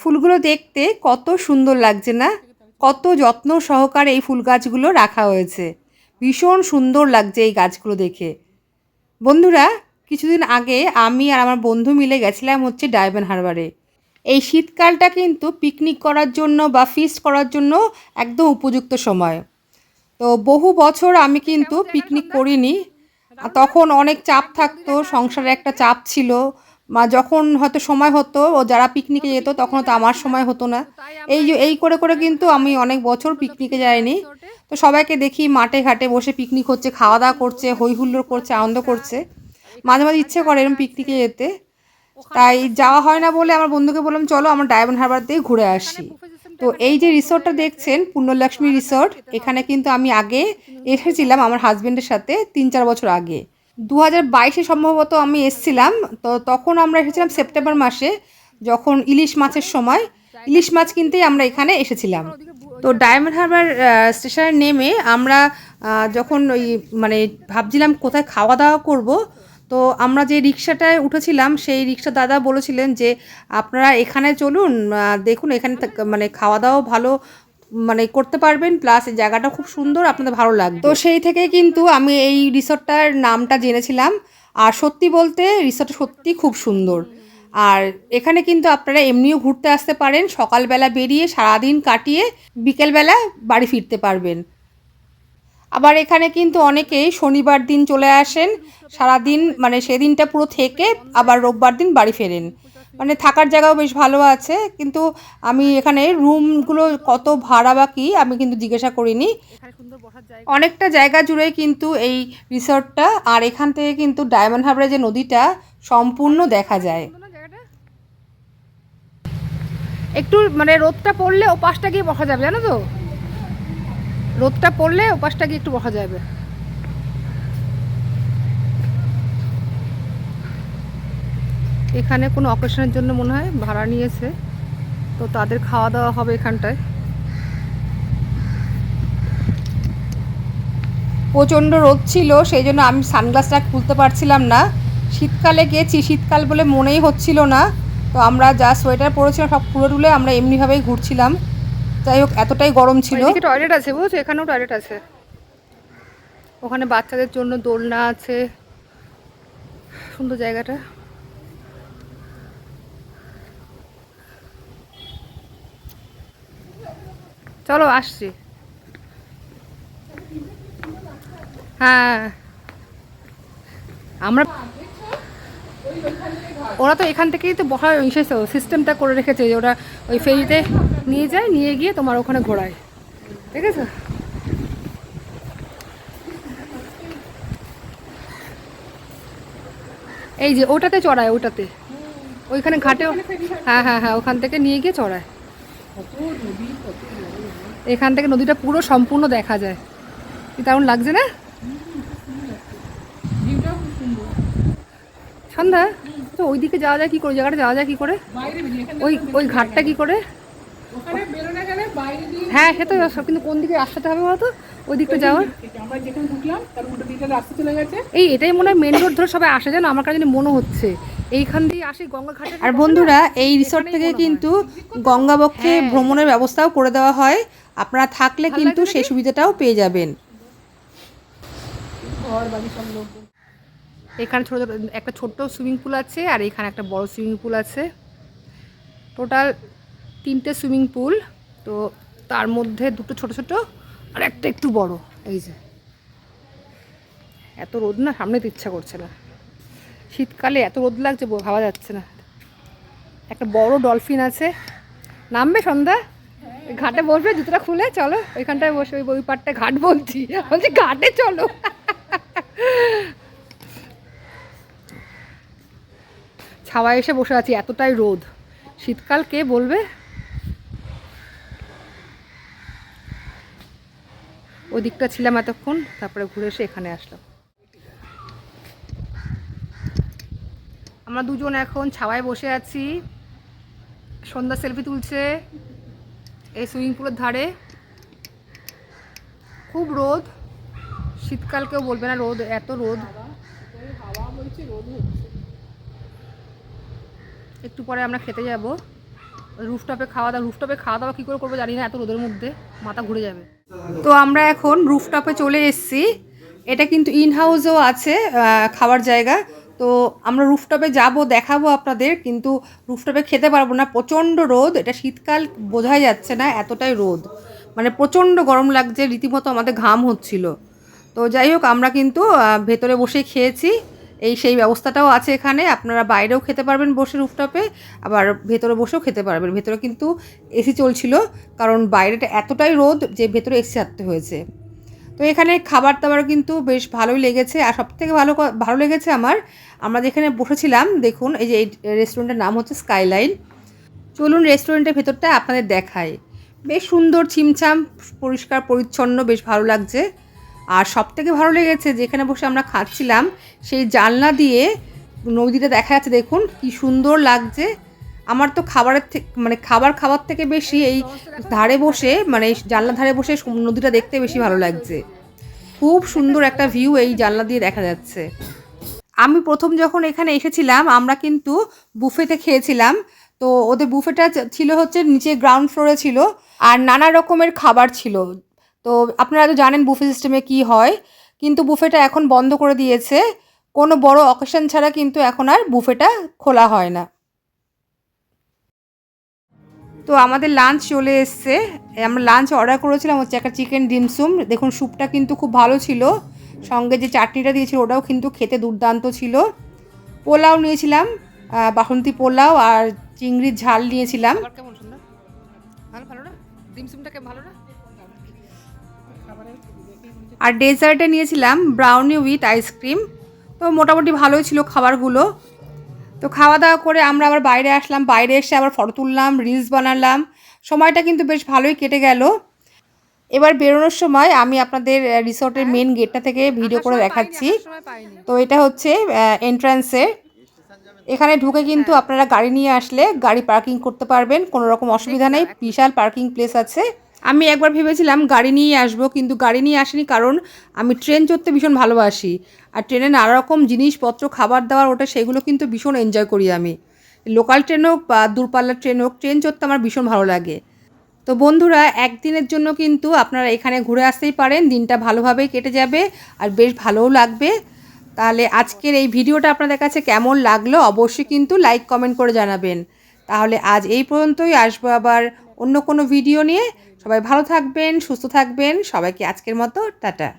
ফুলগুলো দেখতে কত সুন্দর লাগছে না? কত যত্ন সহকারে এই ফুল গাছগুলো রাখা হয়েছে। ভীষণ সুন্দর লাগছে এই গাছগুলো দেখে। বন্ধুরা, কিছুদিন আগে আমি আর আমার বন্ধু মিলে গেছিলাম হচ্ছে ডায়মন্ড হারবারে। এই শীতকালটা কিন্তু পিকনিক করার জন্য বা ফিস্ট করার জন্য একদম উপযুক্ত সময়। তো বহু বছর আমি কিন্তু পিকনিক করিনি। তখন অনেক চাপ থাকতো, সংসারে একটা চাপ ছিল। মা যখন হয়তো সময় হতো ও যারা পিকনিকে যেত, তখন তো আমার সময় হতো না। এই যে, এই করে করে কিন্তু আমি অনেক বছর পিকনিকে যাইনি। তো সবাইকে দেখি মাঠে, ঘাটে বসে পিকনিক হচ্ছে খাওয়া দাওয়া করছে হই হুল্লোড় করছে, আনন্দ করছে। মাঝে মাঝে ইচ্ছে করে এরকম পিকনিকে যেতে। তাই যাওয়া হয় না বলে আমার বন্ধুকে বললাম, চলো, আমরা ডায়মন্ড হারবার দিয়ে ঘুরে আসি। তো এই যে রিসোর্টটা দেখছেন পূর্ণলক্ষ্মী রিসোর্ট এখানে কিন্তু আমি আগে এসেছিলাম আমার হাজবেন্ডের সাথে তিন, চার বছর আগে। দু হাজার বাইশে সম্ভবত আমি এসেছিলাম, তো তখন আমরা এসেছিলাম সেপ্টেম্বর মাসে, যখন ইলিশ মাছের সময়। ইলিশ মাছ কিনতেই আমরা এখানে এসেছিলাম। তো ডায়মন্ড হারবার স্টেশনে নেমে আমরা যখন ওই মানে ভাবছিলাম কোথায় খাওয়া দাওয়া করব, তো আমরা যে রিক্সাটায় উঠেছিলাম, সেই রিক্সা দাদা বলেছিলেন যে, আপনারা এখানে চলুন দেখুন এখানে মানে খাওয়া দাওয়া ভালো মানে করতে পারবেন প্লাস এই জায়গাটা খুব সুন্দর, আপনাদের ভালো লাগবে। তো সেই থেকে কিন্তু আমি এই রিসোর্টটার নামটা জেনেছিলাম। আর সত্যি বলতে রিসোর্টটা সত্যি খুব সুন্দর। আর এখানে কিন্তু আপনারা এমনিও ঘুরতে আসতে পারেন, সকালবেলা বেরিয়ে সারাদিন কাটিয়ে বিকেলবেলা বাড়ি ফিরতে পারবেন। আবার এখানে কিন্তু অনেকেই শনিবার দিন চলে আসেন, সারাদিন মানে সেদিনটা পুরো থেকে আবার রোববার দিন বাড়ি ফেরেন। মানে থাকার জায়গাও বেশ ভালো আছে কিন্তু আমি এখানে রুমগুলো কত ভাড়া বা কী আমি কিন্তু জিজ্ঞাসা করিনি। অনেকটা জায়গা জুড়ে কিন্তু এই রিসর্টটা আর এখান থেকে কিন্তু ডায়মন্ড হারবারের যে নদীটা সম্পূর্ণ দেখা যায়। একটু মানে রোদটা পড়লে ও পাশটা গিয়ে বসা যাবে জানো তো? রোদটা পড়লে ও পাশটা গিয়ে একটু বসা যাবে। এখানে কোনো অকেশনের জন্য মনে হয় ভাড়া নিয়েছে। তো তাদের খাওয়া দাওয়া হবে এখানটায়। প্রচণ্ড রোদ ছিল, সেই জন্য আমি সানগ্লাসটা খুলতে পারছিলাম না। শীতকালে গেছি, শীতকাল বলে মনেই হচ্ছিল না। তো আমরা যা সোয়েটার পরেছিলাম, সব খুলে টুলে আমরা এমনিভাবেই ঘুরছিলাম। যাই হোক, এতটাই গরম ছিল। টয়লেট আছে, বুঝছ? এখানেও টয়লেট আছে। ওখানে বাচ্চাদের জন্য দোলনা আছে। সুন্দর জায়গাটা। চলো, আসছি। হ্যাঁ। আমরা ওরা তো এখান থেকেই তো বসার সিস্টেমটা করে রেখেছে যে ওরা ওই ফেরিতে নিয়ে যায়, নিয়ে গিয়ে তোমার ওখানে ঘোরায়। ঠিক আছে? এই যে, ওটাতে চড়ায়, ওটাতে। ওইখানে ঘাটে হ্যাঁ হ্যাঁ হ্যাঁ ওখান থেকে নিয়ে গিয়ে চড়ায়। এখান থেকে নদীটা পুরো সম্পূর্ণ দেখা যায়। কি দারুণ লাগছে না? সন্ধ্যা তো ওইদিকে যাওয়া যায় কি করে? জায়গাটা যাওয়া যায় কি করে? ওই ওই ঘাটটা কি করে? হ্যাঁ সে তো সব কিন্তু কোন দিকে রাস্তাটা হবে বলতো? ওই দিকটা যাওয়ার দিকে গেছে। এই এটাই মনে হয় মেন রোড ধরে সবাই আসে যেন আমার কাছে মনে হচ্ছে। এইখান দিয়ে আসে গঙ্গা ঘাটে আর বন্ধুরা এই রিসর্ট থেকে কিন্তু গঙ্গাবক্ষে ভ্রমণের ব্যবস্থাও করে দেওয়া হয়। আপনারা থাকলে কিন্তু সেই সুবিধাটাও পেয়ে যাবেন। এখানে ছোট ছোট একটা ছোট্ট সুইমিং পুল আছে আর এখানে একটা বড় সুইমিং পুল আছে। টোটাল তিনটে সুইমিং পুল তো তার মধ্যে দুটো ছোট ছোট আর একটা একটু বড় এই যে। এত রোদ না সামনে তো ইচ্ছা করছে না। শীতকালে এত রোদ লাগছে ভাবা যাচ্ছে না। একটা বড় ডলফিন আছে। নামবে সন্ধ্যা? ঘাটে বসবে, জুতোটা খুলে, চলো। ওইখানটায় বসে ওই ওই পাটটা ঘাট বলছি। বলছি, ঘাটে চলো। ছাওয়ায় এসে বসে আছি, এতটাই রোদ। শীতকাল কে বলবে? ওই দিকটা ছিলাম এতক্ষণ, তারপরে ঘুরে এসে এখানে আসলাম। আমরা দুজন এখন ছাওয়ায় বসে আছি। সন্ধ্যা সেলফি তুলছে এই সুইমিং পুলের ধারে। খুব রোদ। শীতকাল কেউ বলবে না রোদ, এত রোদ। একটু পরে আমরা খেতে যাব। রুফটপে খাওয়া দাওয়া, রুফটপে খাওয়া দাওয়া কী করে করব জানি না, এত রোদের মধ্যে মাথা ঘুরে যাবে। তো আমরা এখন রুফটপে চলে এসেছি। এটা কিন্তু ইন হাউসও আছে খাওয়ার জায়গা। তো আমরা রুফটপে যাব, দেখাবো আপনাদের, কিন্তু রুফটপে খেতে পারব না। প্রচণ্ড রোদ, এটা শীতকাল বোঝাই যাচ্ছে না, এতটাই রোদ। মানে প্রচণ্ড গরম লাগছে, রীতিমতো আমাদের ঘাম হচ্ছিল। তো যাই হোক, আমরা কিন্তু ভেতরে বসে খেয়েছি। এই সেই ব্যবস্থাটাও আছে এখানে, আপনারা বাইরেও খেতে পারবেন বসে রুফটপে আবার ভেতরে বসেও খেতে পারবেন। ভেতরে কিন্তু এসি চলছিল, কারণ বাইরেটা এতটাই রোদ যে ভেতরে এসি ছাড়তে হয়েছে। তো এখানে খাবার দাবার কিন্তু বেশ ভালোই লেগেছে। আর সবথেকে ভালো ভালো লেগেছে আমার, আমরা যেখানে বসেছিলাম, দেখুন, এই যে এই রেস্টুরেন্টের নাম হচ্ছে স্কাইলাইন চলুন রেস্টুরেন্টের ভেতরটা আপনাদের দেখায় বেশ সুন্দর, ছিমছাম, পরিষ্কার, পরিচ্ছন্ন, বেশ ভালো লাগছে। আর সব থেকে ভালো লেগেছে, যেখানে বসে আমরা খাচ্ছিলাম, সেই জানলা দিয়ে নদীটা দেখা যাচ্ছে, দেখুন, কি সুন্দর লাগছে। আমার তো খাবারের মানে খাবার খাবার থেকে বেশি এই ধারে বসে মানে জানলা ধারে বসে নদীটা দেখতে বেশি ভালো লাগছে। খুব সুন্দর একটা ভিউ এই জানলা দিয়ে দেখা যাচ্ছে। আমি প্রথম যখন এখানে এসেছিলাম, আমরা কিন্তু বুফেতে খেয়েছিলাম। তো ওদের বুফেটা ছিল হচ্ছে নিচে গ্রাউন্ড ফ্লোরে ছিল আর নানা রকমের খাবার ছিল। তো আপনারা তো জানেন বুফে সিস্টেমে কি হয়। কিন্তু বুফেটা এখন বন্ধ করে দিয়েছে। কোনো বড় অকেশন ছাড়া কিন্তু এখন আর বুফেটা খোলা হয় না। তো আমাদের লাঞ্চ চলে এসছে। আমরা লাঞ্চ অর্ডার করেছিলাম হচ্ছে একটা চিকেন ডিমসুম দেখুন স্যুপটা কিন্তু খুব ভালো ছিল। সঙ্গে যে চাটনিটা দিয়েছিল ওটাও কিন্তু খেতে দুর্দান্ত ছিল। পোলাও নিয়েছিলাম বাসন্তী পোলাও আর চিংড়ির ঝাল নিয়েছিলাম। কেমন সুন্দর? ভালো ভালো না? ডিমসুমটা কেমন ভালো না? আর ডেজার্টে নিয়েছিলাম ব্রাউনি উইথ আইসক্রিম তো মোটামুটি ভালোই ছিল খাবারগুলো। তো খাওয়া দাওয়া করে আমরা আবার বাইরে আসলাম বাইরে এসে আবার ফটো তুললাম রিলস বানালাম। সময়টা কিন্তু বেশ ভালোই কেটে গেল। এবার বেরোনোর সময় আমি আপনাদের রিসর্টের মেন গেটটা থেকে ভিডিও করে দেখাচ্ছি। তো এটা হচ্ছে এন্ট্রান্সে এখানে ঢুকে কিন্তু আপনারা গাড়ি নিয়ে আসলে গাড়ি পার্কিং করতে পারবেন কোনো রকম অসুবিধা নেই। বিশাল পার্কিং প্লেস আছে। আমি একবার ভেবেছিলাম গাড়ি নিয়ে আসব, কিন্তু গাড়ি নিয়ে আসিনি কারণ আমি ট্রেন চড়তে ভীষণ ভালোবাসি। আর ট্রেনে নানা রকম জিনিসপত্র, খাবার দাবার, ওটা সেগুলো কিন্তু ভীষণ এনজয় করি আমি। লোকাল ট্রেন হোক বা দূরপাল্লার ট্রেন হোক, ট্রেন চড়তে আমার ভীষণ ভালো লাগে। তো বন্ধুরা, একদিনের জন্য কিন্তু আপনারা এখানে ঘুরে আসতেই পারেন, দিনটা ভালোভাবেই কেটে যাবে আর বেশ ভালোও লাগবে। তাহলে আজকের এই ভিডিওটা আপনাদের কাছে কেমন লাগল অবশ্যই কিন্তু লাইক কমেন্ট করে জানাবেন। তাহলে আজ এই পর্যন্তই, আসব আবার অন্য কোনো ভিডিও নিয়ে। সবাই ভালো থাকবেন সুস্থ থাকবেন। সবাইকে আজকের মতো টাটা।